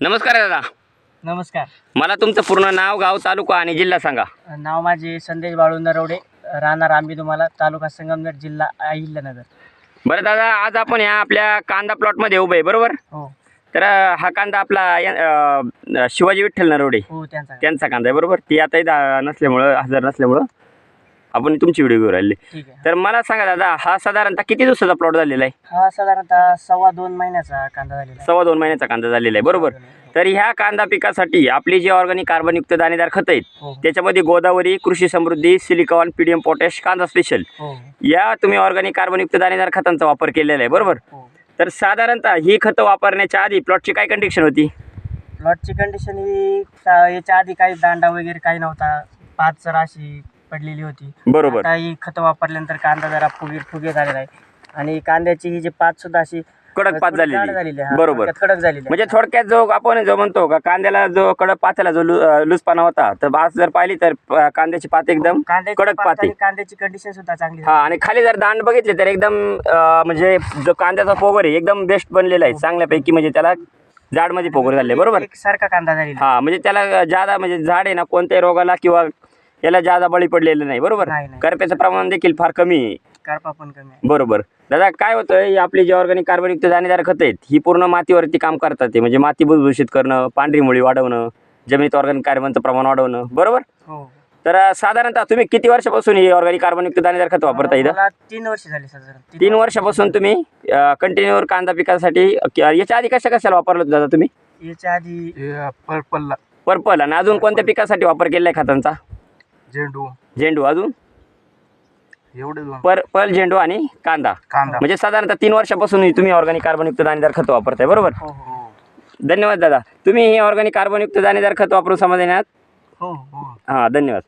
नमस्कार दादा. नमस्कार. मला तुमचं पूर्ण नाव गाव तालुका आणि जिल्हा सांगा. नाव माझे संदेश बाळू नरवडे राहणार आंबी तुम्हाला तालुका संगमनेर जिल्हा अहिल्यानगर. बरं दादा आज आपण या आपल्या कांदा प्लॉटमध्ये उभे आहे बरोबर? हो. तर अं, हा कांदा आपला या- अं, शिवाजी विठ्ठल नरवडे हो त्यांचा त्यांचा कांदा आहे बरोबर? ती आता इथं नसल्यामुळं हजर नसल्यामुळं. आपण तुमची व्हिडिओ घेऊ राहिली. ठीक आहे. तर मला सांगा दादा हा साधारणतः किती दिवसाचा प्लॉट झालेला आहे? हा साधारणतः सव्वा दोन महिन्याचा कांदा झालेला आहे. सव्वा दोन महिन्याचा कांदा झालेला आहे बरोबर. तर ह्या कांदा पिकासाठी आपली जी ऑर्गॅनिक कार्बनयुक्त दाणेदार खतं आहेत हो. त्याच्यामध्ये Godavari Krishi Samruddhi silicon PDM potash कांदा स्पेशल हो. या तुम्ही ऑर्गॅनिक कार्बनयुक्त दाणेदार खतांचा वापर केलेला आहे बरोबर. हो. तर साधारणतः ही खतं वापरण्याच्या आधी प्लॉटची काय कंडिशन होती? प्लॉटची कंडिशन ही सा- याच्या आधी काही दांडा वगैरे काही नव्हता. पाच राशी पडलेली होती. बरोबर. आता ही खतं वापरल्यानंतर कांदा जरा फुगे फुगे झालेला आहे. आणि कांद्याची ही जी पात सुद्धा अशी कडक पात थोडी झालेली. जाड झालेली आहे. हा, बरोबर. थोडक्यात कडक झालेली आहे. म्हणजे थोडक्यात जो आपण जो म्हणतो का कांद्याला जो कडक पात्याला जो लु- अं, होता तर आज जर पाहिली तर अं, कांद्याची पात एकदम कांद्याची कडक पात आणि कांद्याची कंडिशन सुद्धा चांगली हा आणि खाली जर दांड बघितले तर एकदम अं, म्हणजे जो कांद्याचा पोगर आहे एकदम बेस्ट बनलेला आहे. चांगल्यापैकी म्हणजे त्याला जाडमध्ये पोगर झाले. बरोबर? एक सारखा कांदा झालेला आहे. हा म्हणजे त्याला जादा म्हणजे झाड आहे ना कोणत्याही रोगाला किंवा याला जादा बळी पडलेलं नाही बरोबर? नाही, नाही. करप्याचं प्रमाण देखील फार कमी आहे. करपा पण कमी आहे. बरोबर. दादा काय होतं ही आपली जी ऑर्गॅनिक कार्बनयुक्त दाणेदार खतं आहेत ही पूर्ण मातीवरती काम करतात ते. म्हणजे माती भुसभुशीत करणं पांढरी मुळी वाढवणं जमिनीत ऑर्गॅनिक कार्बनचं प्रमाण वाढवणं बरोबर? हो. तर अं, साधारणतः तुम्ही किती वर्षापासून ही ऑर्गॅनिक कार्बनयुक्त दाणेदार खतं वापरता इथं? मला तीन वर्ष झाली साधारण. तीन वर्षापासून तुम्ही कंटिन्यूवर कांदा पिकासाठी अं, याच्या आधी कशा कशाला वापरलं होतं दादा तुम्ही? याच्या आधी पर्पलला पर्पल आणि अजून कोणत्या पिकासाठी वापर केला आहे खतांचा? झेंडू. झेंडू अजून? एवढे दोन. पर्पल झेंडू आणि कांदा. कांदा. म्हणजे साधारणतः तीन वर्षापासून तुम्ही ऑर्गॅनिक कार्बनयुक्त दाणेदार खतं वापरताय बरोबर? हो हो. हो धन्यवाद दादा. तुम्ही हे ऑर्गॅनिक कार्बनयुक्त दाणेदार खत वापरून समाधानात हो हो. हां धन्यवाद.